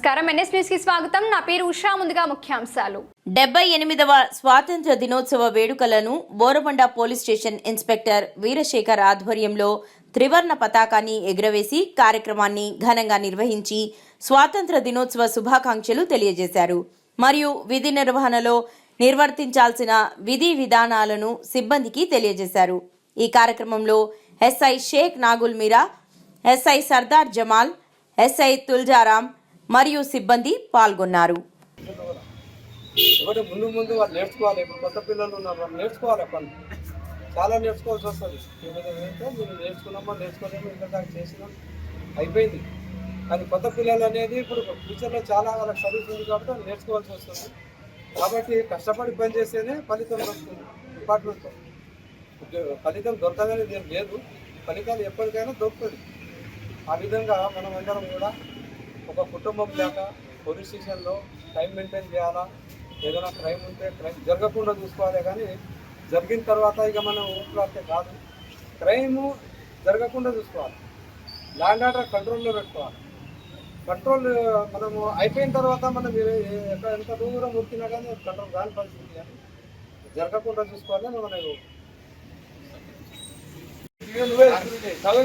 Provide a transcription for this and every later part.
నమస్కారం. ఎన్ఎస్ న్యూస్కి స్వాగతం. నా పేరు ఉషా. ముందుగా ముఖ్యాంశాలు. డెబ్బై ఎనిమిదవ స్వాతంత్ర దినోత్సవ వేడుకలను Borabanda police station inspector Veerashekar ఆధ్వర్యంలో త్రివర్ణ పతాకాన్ని ఎగురవేసి కార్యక్రమాన్ని ఘనంగా నిర్వహించి స్వాతంత్ర దినోత్సవ శుభాకాంక్షలు తెలియజేశారు. మరియు విధి నిర్వహణలో నిర్వర్తించాల్సిన విధి విధానాలను సిబ్బందికి తెలియజేశారు. ఈ కార్యక్రమంలో SI Sheikh Nagul Meera SI Sardar Jamal SI Tuljaram మరియు సిబ్బంది పాల్గొన్నారు. ఒకటి ముందు ముందు వాళ్ళు నేర్చుకోవాలి. ఇప్పుడు కొత్త పిల్లలు ఉన్నారు వాళ్ళు నేర్చుకోవాలి పనులు చాలా నేర్చుకోవాల్సి వస్తుంది. ఏమైనా మేము మీరు నేర్చుకున్నామో ఇంకా దాకా చేసినాం అయిపోయింది. కానీ కొత్త పిల్లలు అనేది ఇప్పుడు ఫ్యూచర్లో చాలా వాళ్ళకి సర్వీస్ ఉంది కాబట్టి వాళ్ళు నేర్చుకోవాల్సి వస్తుంది. కాబట్టి కష్టపడి పని చేస్తేనే ఫలితం వస్తుంది డిపార్ట్మెంట్తో ఫలితం దొరకదనేది ఏం లేదు. ఫలితాలు ఎప్పటికైనా దొరుకుతుంది ఆ విధంగా మనం అందరం కూడా ఒక కుటుంబం లేక పోలీస్ స్టేషన్లో టైం మెయింటైన్ చేయాలా? ఏదైనా క్రైమ్ ఉంటే క్రైమ్ జరగకుండా చూసుకోవాలి కానీ జరిగిన తర్వాత ఇక మనం ఊపిరాస్తే కాదు. క్రైమ్ జరగకుండా చూసుకోవాలి. ల్యాండ్ ఆర్డర్ కంట్రోల్లో పెట్టుకోవాలి. కంట్రోల్ మనము అయిపోయిన తర్వాత మనం ఎక్కడ ఎంత దూరం ఉరికినా కానీ కంట్రోల్ కాని పరిస్థితి కానీ జరగకుండా చూసుకోవాలి మనం నువ్వే? చదువు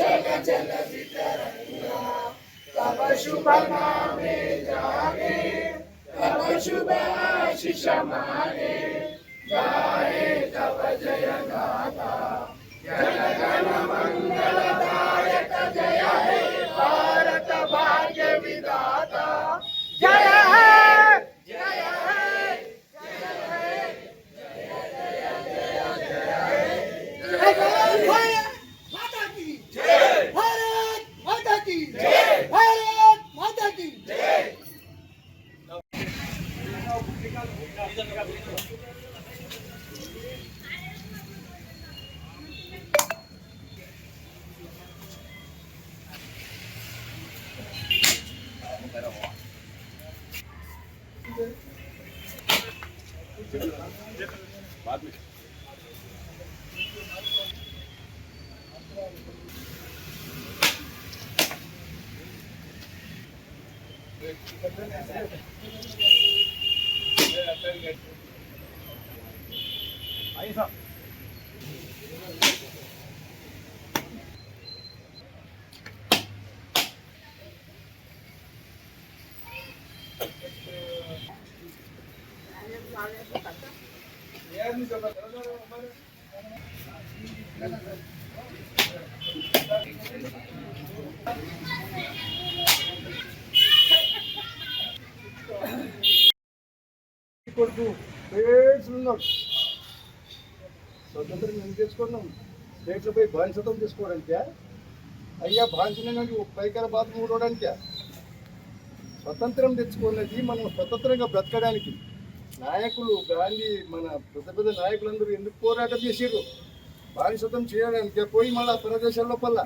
chala chala vitaranga tava shubha name jaane tava shubha aashish maane jaane tava jaya gaata jana gana కొడుకు స్టేట్స్ ఉన్నాడు స్వతంత్రం ఎందుకు తెచ్చుకున్నాం? స్టేట్లో పోయి బానిసత్వం తీసుకోవడానికే అయ్యా బానిసనేటువంటి పైకర బాధ మూడవడానికే స్వతంత్రం తెచ్చుకున్నది మనం స్వతంత్రంగా బ్రతకడానికి. నాయకులు గాంధీ మన పెద్ద పెద్ద నాయకులందరూ ఎందుకు పోరాటం చేసారు బానిసత్వం చేయడానికి? పోయి మళ్ళీ ప్రదేశం లోపల.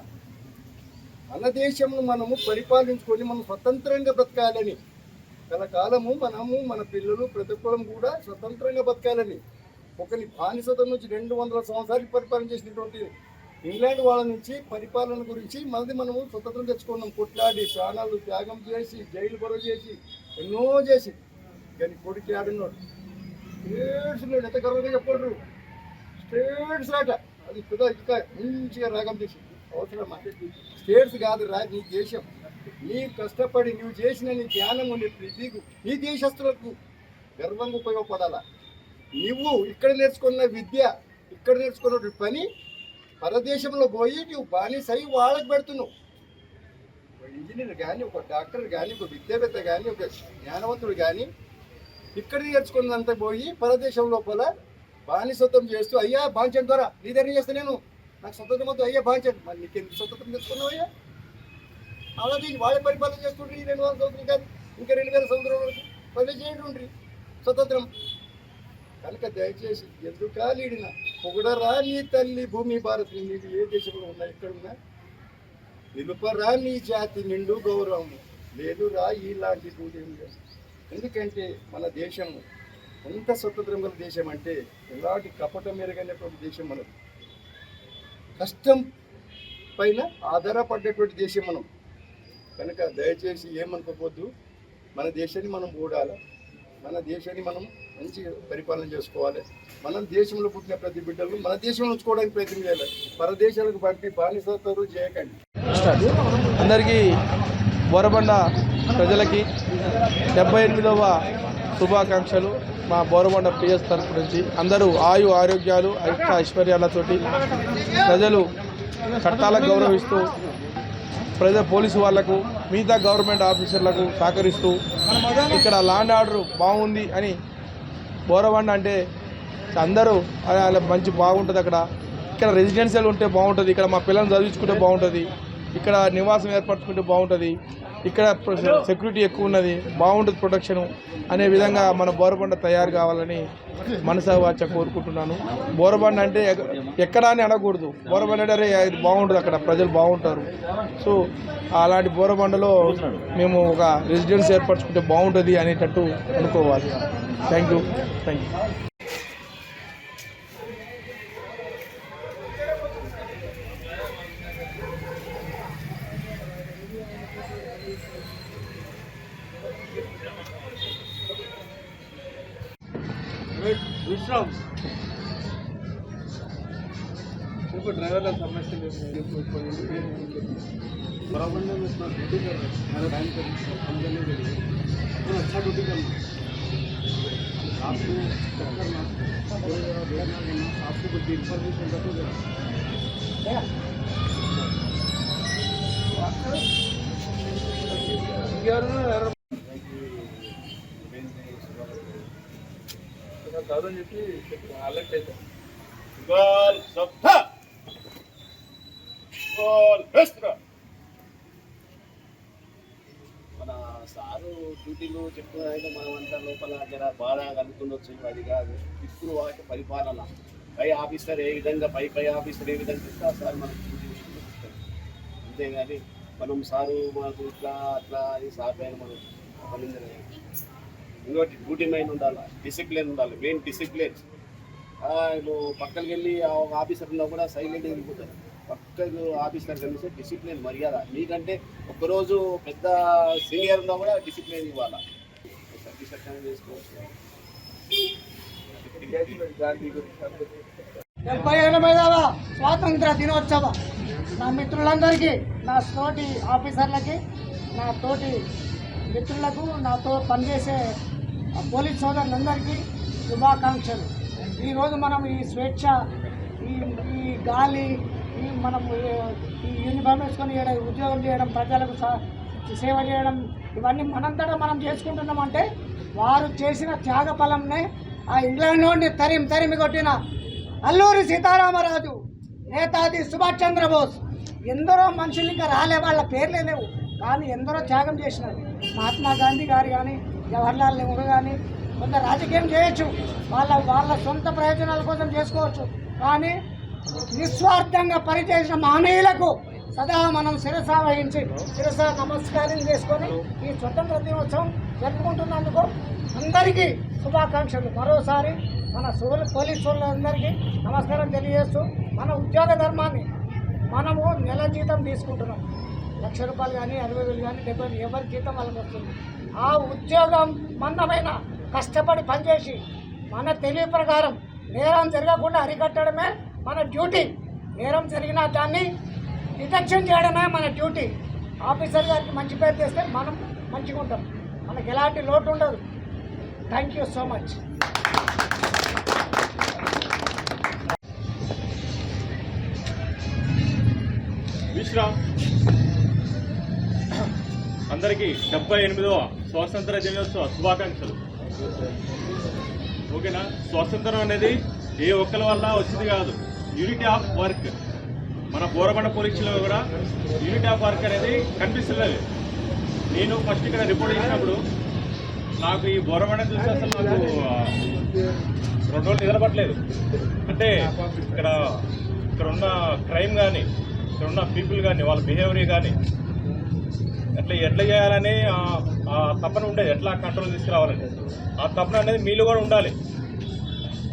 మన దేశంను మనము పరిపాలించుకొని మనం స్వతంత్రంగా బ్రతకాలని కలకాలము మనము మన పిల్లలు ప్రతి ఒక్కరం కూడా స్వతంత్రంగా బతకాలని ఒకరి బానిసత్వం నుంచి రెండు వందల సంవత్సరాలు పరిపాలన చేసినటువంటి ఇంగ్లాండ్ వాళ్ళ నుంచి పరిపాలన గురించి మనది మనము స్వతంత్రం తెచ్చుకున్నాం. కొట్లాడి ప్రాణాలు త్యాగం చేసి జైలు గొడవ చేసి ఎన్నో చేసి. కానీ కొడుకు ఆడున్నాడు స్టేట్స్ లేడు ఎంత గర్వంగా చెప్పడు స్టేట్స్ ఆట అది పెద్ద ఇంకా మంచిగా రాగం చేసి అవసరం స్టేట్స్ కాదు రా నీ దేశం. నీవు కష్టపడి నువ్వు చేసిన నీ జ్ఞానం ఉండే నీకు నీ దేశస్తులకు గర్వంగా ఉపయోగపడాలా? నువ్వు ఇక్కడ నేర్చుకున్న విద్య ఇక్కడ నేర్చుకున్న పని పరదేశంలో పోయి నువ్వు బానిసై వాళ్ళకి పెడుతున్నావు. ఒక ఇంజనీర్ కానీ ఒక డాక్టర్ కానీ ఒక విద్యావేత్త కానీ ఒక జ్ఞానవంతుడు కానీ ఇక్కడ నేర్చుకున్నంత పోయి పరదేశం లోపల బానిసత్వం చేస్తూ అయ్యా బాంచండి ద్వారా నీ దగ్గర చేస్తే నేను? నాకు స్వతంత్రం వద్దు. అయ్యా బాంచండి మరి నీకు ఎందుకు స్వతంత్రం తెచ్చుకున్నావు అయ్యా? ఆలోచించి వాళ్ళే పరిపాలన చేస్తుండ్రి ఈ రెండు వందల సంవత్సరం కాదు ఇంకా రెండు వేల సంవత్సరం వరకు పని చేయండి స్వతంత్రం. కనుక దయచేసి ఎందుకు లీడిన పొగడరా నీ తల్లి భూమి భారత్ నీకు ఏ దేశంలో ఉన్నా ఎక్కడున్నా నిలుపరా నీ జాతి నిండు గౌరవం లేదురా ఇలాంటి భూదేవి ఎందుకంటే మన దేశం ఎంత స్వతంత్రం గల దేశం అంటే ఎలాంటి కపటం మెరుగైనటువంటి దేశం మనది. కష్టం పైన ఆధారపడ్డటువంటి దేశం మనం. కనుక దయచేసి ఏమనుకోవద్దు. మన దేశాన్ని మనం ఊడాలి. మన దేశాన్ని మనం మంచి పరిపాలన చేసుకోవాలి. మనం దేశంలో పుట్టిన ప్రతి బిడ్డలు మన దేశంలో ఉంచుకోవడానికి ప్రయత్నం చేయాలి. పరదేశాలకు పట్టి బానిసత్వం చేయకండి. అందరికీ బోరబండ ప్రజలకి డెబ్బై ఎనిమిదవ శుభాకాంక్షలు మా బోరబండ పిఎస్ తరఫు నుంచి. అందరూ ఆయు ఆరోగ్యాలు ఐష్ట ఐశ్వర్యాలతోటి ప్రజలు చట్టాలకు గౌరవిస్తూ ప్రజల పోలీసు వాళ్ళకు మిగతా గవర్నమెంట్ ఆఫీసర్లకు సహకరిస్తూ ఇక్కడ ల్యాండ్ ఆర్డర్ బాగుంది అని బోరవండ అంటే అందరూ అలా మంచి బాగుంటుంది అక్కడ. ఇక్కడ రెసిడెన్షియల్ ఉంటే బాగుంటుంది ఇక్కడ మా పిల్లల్ని చదివించుకుంటే బాగుంటుంది. ఇక్కడ నివాసం ఏర్పరచుకుంటే బాగుంటుంది. ఇక్కడ సెక్యూరిటీ ఎక్కువ ఉన్నది బాగుంటుంది ప్రొటెక్షన్ అనే విధంగా మన బోరబండ తయారు కావాలని మనసా వాచ కోరుకుంటున్నాను. బోరబండ అంటే ఎక- ఎక్కడ అని అనకూడదు. బోరబండ అంటే ఇది బాగుంటుంది అక్కడ ప్రజలు బాగుంటారు. సో అలాంటి బోరబండలో మేము ఒక రెసిడెన్స్ ఏర్పరచుకుంటే బాగుంటుంది అనేటట్టు అనుకోవాలి. థ్యాంక్ యూ థ్యాంక్ యూ बराबर में मैं अपना ड्यूटी कर रहा हूँ मेरा टाइम कर काम करने के लिए तो अच्छा ड्यूटी करना आपको चक्कर ना कोई जरा देर ना करना आपको कुछ इन्फॉर्मेशन रखो जरा కాదని చెప్పి అలర్ట్ అవుతాం గోల్ సబ్ట గోల్ హెస్ట్రా మన సారు డ్యూటీలు చెప్తున్నారంటే మనం అంతా లోపల జర బాధ కలుగుతుండొచ్చు అది కాదు. ఇప్పుడు వాటి పరిపాలన. పై ఆఫీసర్ ఏ విధంగా పై పై ఆఫీసర్ ఏ విధంగా చెప్తే సార్ మనకు డ్యూటీ అంతేగాని మనం సారు మనకు ఇట్లా అట్లా అని సార్ పైన మనం అపనిందనే ఇంకోటి డ్యూటీ మైండ్ ఉండాలి? డిసిప్లిన్ ఉండాలి. Main discipline. ఇప్పుడు నువ్వు పక్కకి వెళ్ళి ఆ ఆఫీసర్ ఉన్నా కూడా సైలెంట్ వెళ్ళిపోతారు. పక్కకు ఆఫీసర్ కలిసి డిసిప్లిన్ మర్యాద. మీకంటే ఒకరోజు పెద్ద సీనియర్ ఉన్నా కూడా డిసిప్లిన్ ఇవ్వాలా? సాటిస్ఫాక్షన్ చేసుకోవచ్చు. గాంధీ గురించి డెబ్బై స్వాతంత్ర దినోత్సవ. నా మిత్రులందరికీ నా తోటి ఆఫీసర్లకి నా తోటి మిత్రులకు నాతో పనిచేసే పోలీస్ సోదరులందరికీ శుభాకాంక్షలు. ఈరోజు మనం ఈ స్వేచ్ఛ ఈ ఈ గాలి మనం ఈ- యూనిఫామ్ వేసుకొని ఉద్యోగం చేయడం ప్రజలకు సేవ చేయడం ఇవన్నీ మనంతటా మనం చేసుకుంటున్నామంటే వారు చేసిన త్యాగ ఫలంనే ఆ ఇంగ్లాండ్ నుండి తరిం తరిమి కొట్టిన అల్లూరి సీతారామరాజు నేతాజీ సుభాష్ చంద్రబోస్. ఎందరో మనుషులు ఇంకా రాలే వాళ్ళ పేర్లే లేవు. కానీ ఎందరో త్యాగం చేసినారు. మహాత్మా గాంధీ గారు కానీ జవహర్లాల్ నెహ్రూ కానీ కొంత రాజకీయం చేయొచ్చు. వాళ్ళ వాళ్ళ సొంత ప్రయోజనాల కోసం చేసుకోవచ్చు. కానీ నిస్వార్థంగా పనిచేసిన మహనీయులకు సదా మనం శిరస వహించి శిరస నమస్కారం చేసుకొని ఈ స్వతంత్ర దినోత్సవం జరుపుకుంటున్నందుకు అందరికీ శుభాకాంక్షలు. మరోసారి మన సోల్ పోలీస్ నమస్కారం తెలియజేస్తూ మన ఉద్యోగ ధర్మాన్ని మనము నెల జీతం తీసుకుంటున్నాం. లక్ష రూపాయలు కానీ అరవై వేలు కానీ డెబ్బై ఎవరి జీతం వాళ్ళకి వస్తుంది. ఆ ఉద్యోగం మందమైన కష్టపడి పనిచేసి మన తెలివి ప్రకారం నేరం జరగకుండా అరికట్టడమే మన డ్యూటీ. నేరం జరిగిన దాన్ని డిటెక్షన్ చేయడమే మన డ్యూటీ. ఆఫీసర్ గారికి మంచి పేరు తెస్తే మనం మంచిగా ఉంటాం. మనకి ఎలాంటి లోటు ఉండదు. Thank you so much Vishram అందరికీ డెబ్బై ఎనిమిదవ స్వాతంత్ర దినోత్సవ శుభాకాంక్షలు. ఓకేనా? స్వాతంత్రం అనేది ఏ ఒక్కరి వల్ల వచ్చింది కాదు. యూనిటీ ఆఫ్ వర్క్ మన బోరబండ పోలీసులో కూడా యూనిట్ ఆఫ్ వర్క్ అనేది కనిపిస్తున్నది. నేను ఫస్ట్ ఇక్కడ రిపోర్ట్ చేసినప్పుడు నాకు ఈ బోరబండ చూస్తే అసలు నాకు రెండు రోజులు నిద్రపట్టలేదు. అంటే ఇక్కడ ఇక్కడ ఉన్న క్రైమ్ కానీ ఇక్కడ ఉన్న పీపుల్ కానీ వాళ్ళ బిహేవియర్ కానీ ఎట్లా ఎట్లా చేయాలని ఆ- ఆ తపన ఉండేది. ఎట్లా కంట్రోల్ తీసుకురావాలని. ఆ తపన అనేది మీలో కూడా ఉండాలి.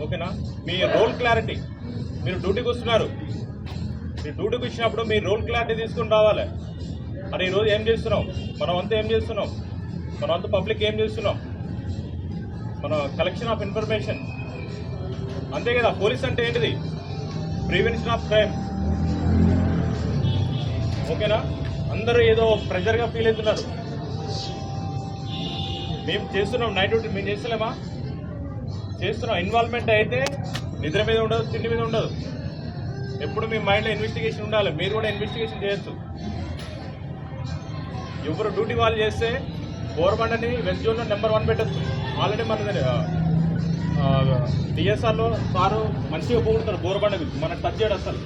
ఓకేనా? మీ రోల్ క్లారిటీ మీరు డ్యూటీకి వస్తున్నారు. మీరు డ్యూటీకి వచ్చినప్పుడు మీ రోల్ క్లారిటీ తీసుకుని రావాలి. మరి ఈరోజు ఏం చేస్తున్నాం మనం అంతా ఏం చేస్తున్నాం? మనం అంతా పబ్లిక్ ఏం చేస్తున్నాం? మన కలెక్షన్ ఆఫ్ ఇన్ఫర్మేషన్. అంతే కదా పోలీస్ అంటే ఏంటిది? Prevention of crime. ఓకేనా? అందరూ ఏదో ప్రెజర్గా ఫీల్ అవుతున్నారు. మేము చేస్తున్నాం నైట్ డ్యూటీ మేము చేస్తలేమా? చేస్తున్నాం. ఇన్వాల్వ్మెంట్ అయితే నిద్ర మీద ఉండదు తిండి మీద ఉండదు. ఎప్పుడు మీ మైండ్లో ఇన్వెస్టిగేషన్ ఉండాలి. మీరు కూడా ఇన్వెస్టిగేషన్ చేయొచ్చు. ఎవరు డ్యూటీ వాళ్ళు చేస్తే బోర్బండని వెస్ట్ జోన్లో నెంబర్ వన్ పెట్టచ్చు. ఆల్రెడీ మన డిఎస్ఆర్లో సారు మంచిగా పోగొడతారు బోర్బండ గురించి టచ్ చేయడం అసలు